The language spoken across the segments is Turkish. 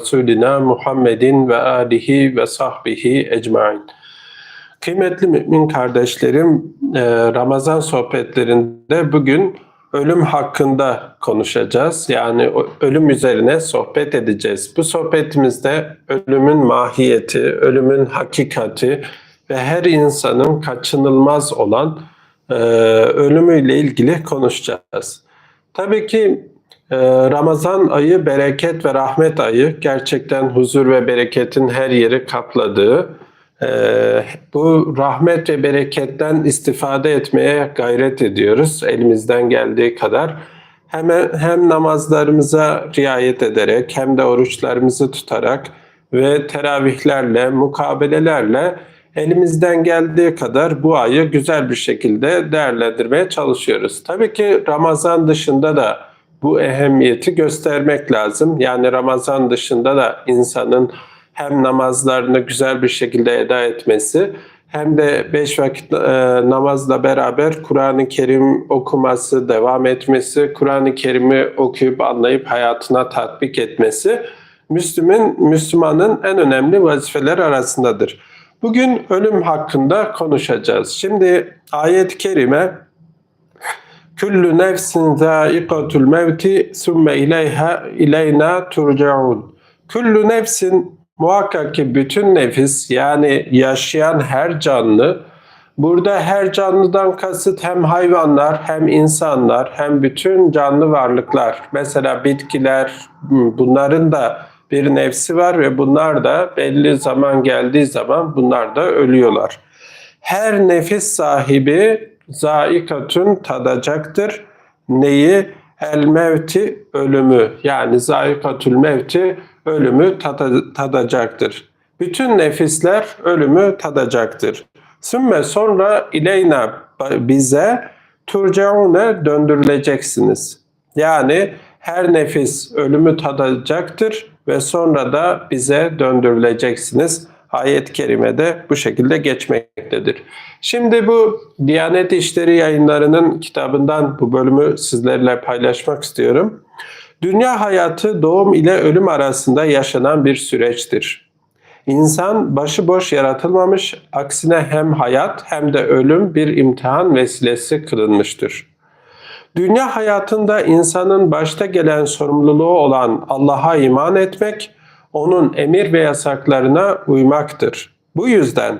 Resulina Muhammedin ve alihi ve sahbihi ecmain. Kıymetli mümin kardeşlerim, e, Ramazan sohbetlerinde bugün ölüm hakkında konuşacağız. Yani ölüm üzerine sohbet edeceğiz. Bu sohbetimizde ölümün mahiyeti, ölümün hakikati ve her insanın kaçınılmaz olan e, ölümüyle ilgili konuşacağız. Tabii ki Ramazan ayı bereket ve rahmet ayı gerçekten huzur ve bereketin her yeri kapladığı e, bu rahmet ve bereketten istifade etmeye gayret ediyoruz elimizden geldiği kadar. Hem, hem namazlarımıza riayet ederek hem de oruçlarımızı tutarak ve teravihlerle, mukabelelerle elimizden geldiği kadar bu ayı güzel bir şekilde değerlendirmeye çalışıyoruz. Tabii ki Ramazan dışında da bu ehemmiyeti göstermek lazım. Yani Ramazan dışında da insanın hem namazlarını güzel bir şekilde eda etmesi hem de beş vakit e, namazla beraber Kur'an-ı Kerim okuması, devam etmesi, Kur'an-ı Kerim'i okuyup anlayıp hayatına tatbik etmesi Müslüm'ün, Müslümanın en önemli vazifeler arasındadır. Bugün ölüm hakkında konuşacağız. Şimdi ayet-i kerime Küllü nefsin zâikatul mevti sümme ileyha ileyna turcaun. Küllü nefsin muhakkak ki bütün nefis yani yaşayan her canlı burada her canlıdan kasıt hem hayvanlar hem insanlar hem bütün canlı varlıklar mesela bitkiler bunların da bir nefsi var ve bunlar da belli zaman geldiği zaman bunlar da ölüyorlar. Her nefis sahibi zaikatun tadacaktır. Neyi? El mevti ölümü yani zaikatül mevti ölümü tada- tadacaktır. Bütün nefisler ölümü tadacaktır. Sümme sonra ileyna bize turcaune döndürüleceksiniz. Yani her nefis ölümü tadacaktır ve sonra da bize döndürüleceksiniz. Ayet-i kerimede bu şekilde geçmektedir. Şimdi bu Diyanet İşleri Yayınları'nın kitabından bu bölümü sizlerle paylaşmak istiyorum. Dünya hayatı doğum ile ölüm arasında yaşanan bir süreçtir. İnsan başıboş yaratılmamış, aksine hem hayat hem de ölüm bir imtihan vesilesi kılınmıştır. Dünya hayatında insanın başta gelen sorumluluğu olan Allah'a iman etmek, onun emir ve yasaklarına uymaktır. Bu yüzden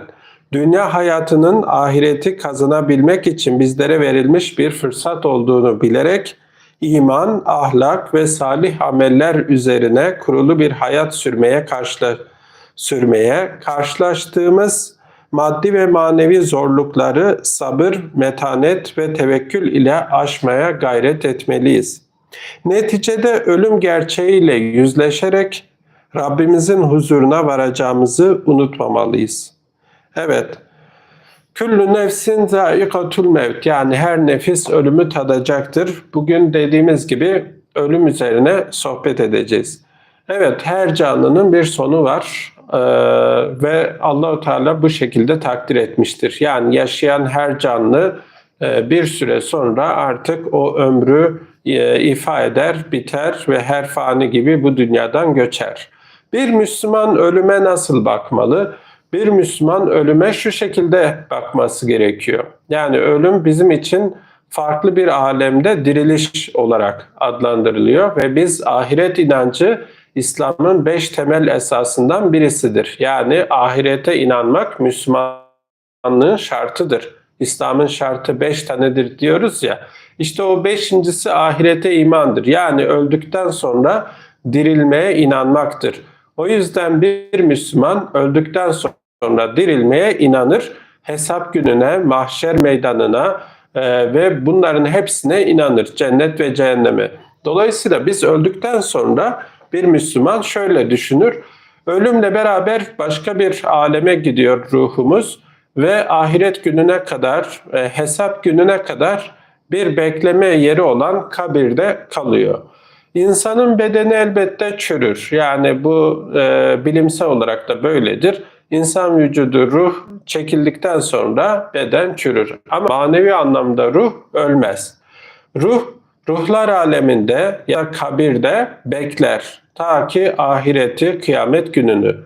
dünya hayatının ahireti kazanabilmek için bizlere verilmiş bir fırsat olduğunu bilerek iman, ahlak ve salih ameller üzerine kurulu bir hayat sürmeye karşı sürmeye karşılaştığımız maddi ve manevi zorlukları sabır, metanet ve tevekkül ile aşmaya gayret etmeliyiz. Neticede ölüm gerçeğiyle yüzleşerek Rabbimizin huzuruna varacağımızı unutmamalıyız. Evet, Küllü nefsin zaikatul mevt yani her nefis ölümü tadacaktır. Bugün dediğimiz gibi ölüm üzerine sohbet edeceğiz. Evet her canlının bir sonu var ee, ve Allahu Teala bu şekilde takdir etmiştir. Yani yaşayan her canlı e, bir süre sonra artık o ömrü e, ifa eder, biter ve her fani gibi bu dünyadan göçer. Bir Müslüman ölüme nasıl bakmalı? Bir Müslüman ölüme şu şekilde bakması gerekiyor. Yani ölüm bizim için farklı bir alemde diriliş olarak adlandırılıyor ve biz ahiret inancı İslam'ın beş temel esasından birisidir. Yani ahirete inanmak Müslümanlığın şartıdır. İslam'ın şartı beş tanedir diyoruz ya. İşte o beşincisi ahirete imandır. Yani öldükten sonra dirilmeye inanmaktır. O yüzden bir Müslüman öldükten sonra dirilmeye inanır. Hesap gününe, mahşer meydanına e, ve bunların hepsine inanır. Cennet ve cehenneme. Dolayısıyla biz öldükten sonra bir Müslüman şöyle düşünür. Ölümle beraber başka bir aleme gidiyor ruhumuz ve ahiret gününe kadar, e, hesap gününe kadar bir bekleme yeri olan kabirde kalıyor. İnsanın bedeni elbette çürür. Yani bu e, bilimsel olarak da böyledir. İnsan vücudu ruh çekildikten sonra beden çürür. Ama manevi anlamda ruh ölmez. Ruh ruhlar aleminde ya kabirde bekler ta ki ahireti kıyamet gününü.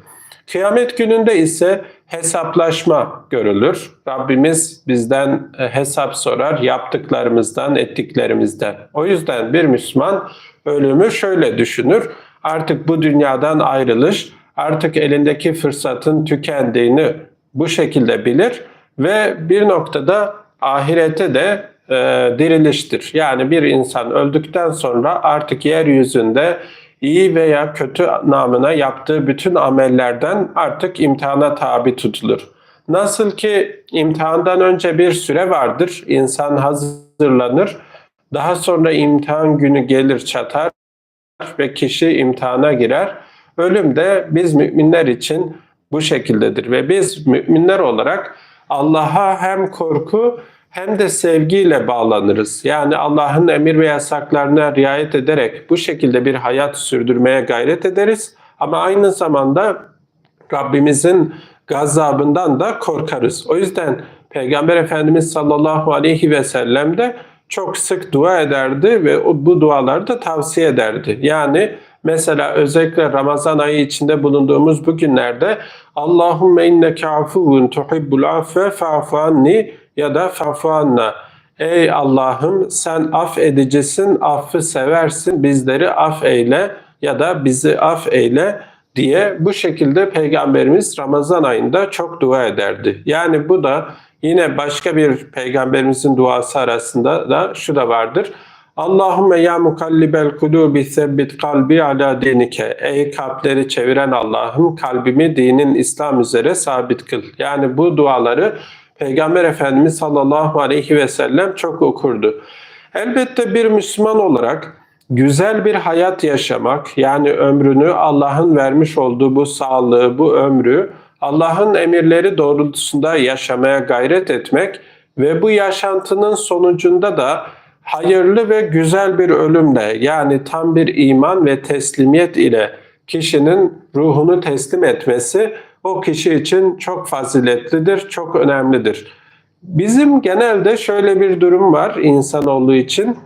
Kıyamet gününde ise hesaplaşma görülür. Rabbimiz bizden e, hesap sorar yaptıklarımızdan, ettiklerimizden. O yüzden bir Müslüman ölümü şöyle düşünür. Artık bu dünyadan ayrılış, artık elindeki fırsatın tükendiğini bu şekilde bilir ve bir noktada ahirete de e, diriliştir. Yani bir insan öldükten sonra artık yeryüzünde iyi veya kötü namına yaptığı bütün amellerden artık imtihana tabi tutulur. Nasıl ki imtihandan önce bir süre vardır, insan hazırlanır, daha sonra imtihan günü gelir çatar ve kişi imtihana girer. Ölüm de biz müminler için bu şekildedir ve biz müminler olarak Allah'a hem korku hem de sevgiyle bağlanırız. Yani Allah'ın emir ve yasaklarına riayet ederek bu şekilde bir hayat sürdürmeye gayret ederiz. Ama aynı zamanda Rabbimizin gazabından da korkarız. O yüzden Peygamber Efendimiz sallallahu aleyhi ve sellem de çok sık dua ederdi ve bu duaları da tavsiye ederdi. Yani mesela özellikle Ramazan ayı içinde bulunduğumuz bu günlerde Allahümme inneke afuvun tuhibbul affe fa'fu ya da fa'fu anna. Ey Allah'ım sen affedicisin, affı seversin, bizleri af eyle ya da bizi af eyle diye bu şekilde Peygamberimiz Ramazan ayında çok dua ederdi. Yani bu da yine başka bir peygamberimizin duası arasında da şu da vardır. Allahümme ya mukallibel kulubi sebbit kalbi ala dinike. Ey kalpleri çeviren Allah'ım kalbimi dinin İslam üzere sabit kıl. Yani bu duaları Peygamber Efendimiz sallallahu aleyhi ve sellem çok okurdu. Elbette bir Müslüman olarak güzel bir hayat yaşamak yani ömrünü Allah'ın vermiş olduğu bu sağlığı, bu ömrü Allah'ın emirleri doğrultusunda yaşamaya gayret etmek ve bu yaşantının sonucunda da hayırlı ve güzel bir ölümle yani tam bir iman ve teslimiyet ile kişinin ruhunu teslim etmesi o kişi için çok faziletlidir, çok önemlidir. Bizim genelde şöyle bir durum var insanoğlu için.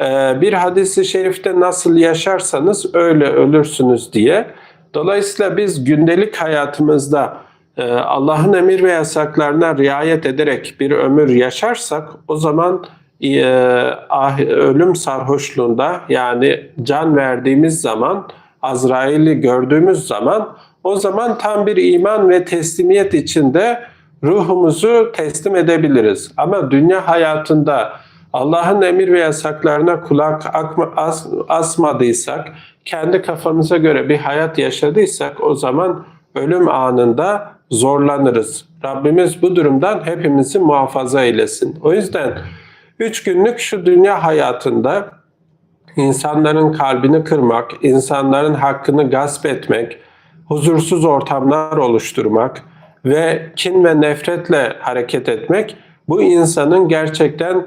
Ee, bir hadisi şerifte nasıl yaşarsanız öyle ölürsünüz diye. Dolayısıyla biz gündelik hayatımızda e, Allah'ın emir ve yasaklarına riayet ederek bir ömür yaşarsak o zaman e, ah, ölüm sarhoşluğunda yani can verdiğimiz zaman Azrail'i gördüğümüz zaman o zaman tam bir iman ve teslimiyet içinde ruhumuzu teslim edebiliriz. Ama dünya hayatında Allah'ın emir ve yasaklarına kulak as, asmadıysak, kendi kafamıza göre bir hayat yaşadıysak o zaman ölüm anında zorlanırız. Rabbimiz bu durumdan hepimizi muhafaza eylesin. O yüzden üç günlük şu dünya hayatında insanların kalbini kırmak, insanların hakkını gasp etmek, huzursuz ortamlar oluşturmak ve kin ve nefretle hareket etmek bu insanın gerçekten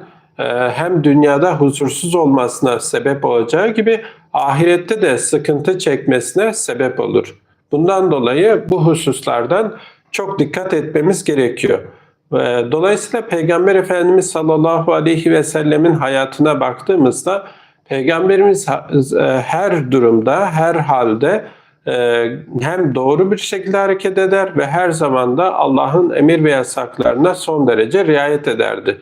hem dünyada huzursuz olmasına sebep olacağı gibi ahirette de sıkıntı çekmesine sebep olur. Bundan dolayı bu hususlardan çok dikkat etmemiz gerekiyor. E, dolayısıyla Peygamber Efendimiz sallallahu aleyhi ve sellemin hayatına baktığımızda Peygamberimiz e, her durumda, her halde ee, hem doğru bir şekilde hareket eder ve her zaman da Allah'ın emir ve yasaklarına son derece riayet ederdi.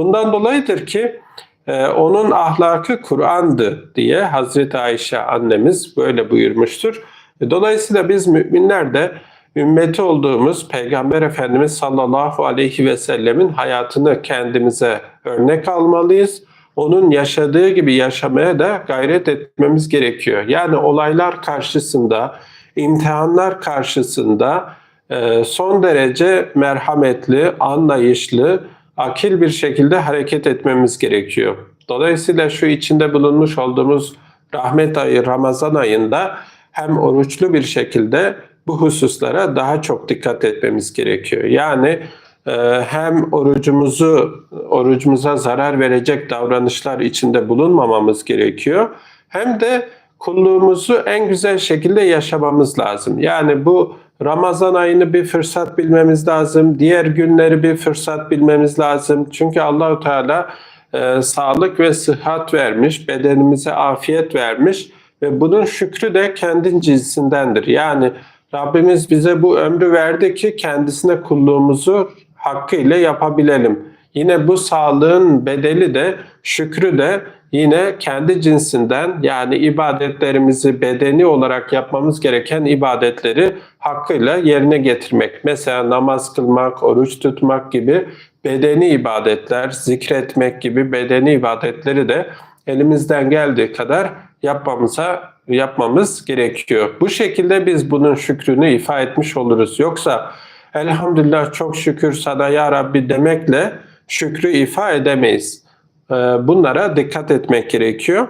Bundan dolayıdır ki e, onun ahlakı Kur'an'dı diye Hazreti Ayşe annemiz böyle buyurmuştur. E, dolayısıyla biz müminler de ümmeti olduğumuz Peygamber Efendimiz sallallahu aleyhi ve sellemin hayatını kendimize örnek almalıyız onun yaşadığı gibi yaşamaya da gayret etmemiz gerekiyor. Yani olaylar karşısında, imtihanlar karşısında e, son derece merhametli, anlayışlı, akil bir şekilde hareket etmemiz gerekiyor. Dolayısıyla şu içinde bulunmuş olduğumuz rahmet ayı Ramazan ayında hem oruçlu bir şekilde bu hususlara daha çok dikkat etmemiz gerekiyor. Yani ee, hem orucumuzu orucumuza zarar verecek davranışlar içinde bulunmamamız gerekiyor. Hem de kulluğumuzu en güzel şekilde yaşamamız lazım. Yani bu Ramazan ayını bir fırsat bilmemiz lazım. Diğer günleri bir fırsat bilmemiz lazım. Çünkü Allahu Teala e, sağlık ve sıhhat vermiş, bedenimize afiyet vermiş ve bunun şükrü de kendi cinsindendir. Yani Rabbimiz bize bu ömrü verdi ki kendisine kulluğumuzu hakkıyla yapabilelim. Yine bu sağlığın bedeli de şükrü de yine kendi cinsinden yani ibadetlerimizi bedeni olarak yapmamız gereken ibadetleri hakkıyla yerine getirmek. Mesela namaz kılmak, oruç tutmak gibi bedeni ibadetler, zikretmek gibi bedeni ibadetleri de elimizden geldiği kadar yapmamıza yapmamız gerekiyor. Bu şekilde biz bunun şükrünü ifa etmiş oluruz. Yoksa elhamdülillah çok şükür sana ya Rabbi demekle şükrü ifa edemeyiz. Ee, Bunlara dikkat etmek gerekiyor.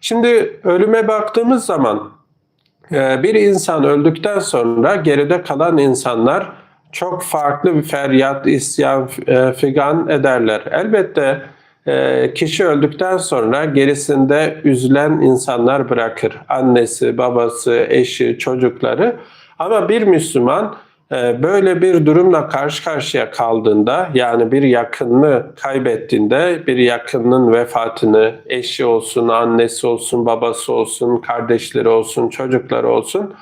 Şimdi ölüme baktığımız zaman e, bir insan öldükten sonra geride kalan insanlar çok farklı bir feryat, isyan, e, figan ederler. Elbette e, kişi öldükten sonra gerisinde üzülen insanlar bırakır. Annesi, babası, eşi, çocukları. Ama bir Müslüman böyle bir durumla karşı karşıya kaldığında yani bir yakınını kaybettiğinde bir yakınının vefatını eşi olsun, annesi olsun, babası olsun, kardeşleri olsun, çocukları olsun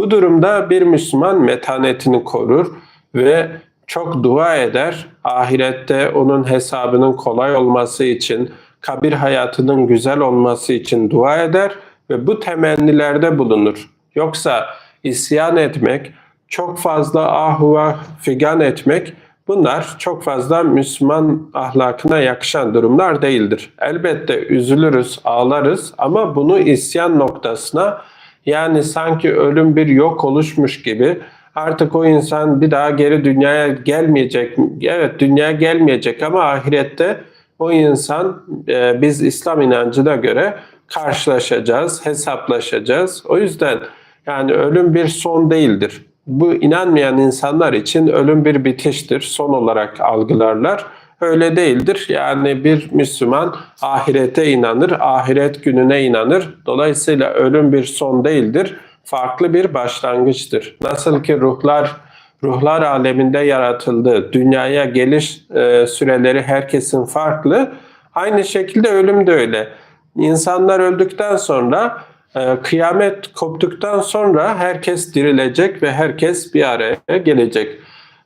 bu durumda bir Müslüman metanetini korur ve çok dua eder. Ahirette onun hesabının kolay olması için, kabir hayatının güzel olması için dua eder ve bu temennilerde bulunur. Yoksa isyan etmek, çok fazla ahuva figan etmek bunlar çok fazla Müslüman ahlakına yakışan durumlar değildir. Elbette üzülürüz, ağlarız ama bunu isyan noktasına yani sanki ölüm bir yok oluşmuş gibi artık o insan bir daha geri dünyaya gelmeyecek. Evet dünyaya gelmeyecek ama ahirette o insan e, biz İslam inancına göre karşılaşacağız, hesaplaşacağız. O yüzden yani ölüm bir son değildir. Bu inanmayan insanlar için ölüm bir bitiştir. Son olarak algılarlar. Öyle değildir. Yani bir Müslüman ahirete inanır, ahiret gününe inanır. Dolayısıyla ölüm bir son değildir. Farklı bir başlangıçtır. Nasıl ki ruhlar ruhlar aleminde yaratıldı. Dünyaya geliş e, süreleri herkesin farklı. Aynı şekilde ölüm de öyle. İnsanlar öldükten sonra kıyamet koptuktan sonra herkes dirilecek ve herkes bir araya gelecek.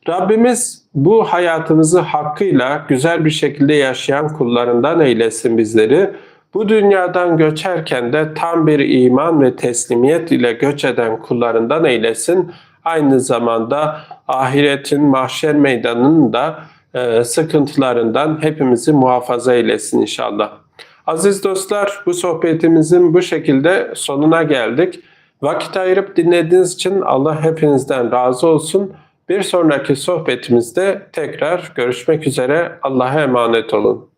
Rabbimiz bu hayatımızı hakkıyla güzel bir şekilde yaşayan kullarından eylesin bizleri. Bu dünyadan göçerken de tam bir iman ve teslimiyet ile göç eden kullarından eylesin. Aynı zamanda ahiretin mahşer meydanının da e, sıkıntılarından hepimizi muhafaza eylesin inşallah. Aziz dostlar bu sohbetimizin bu şekilde sonuna geldik. Vakit ayırıp dinlediğiniz için Allah hepinizden razı olsun. Bir sonraki sohbetimizde tekrar görüşmek üzere. Allah'a emanet olun.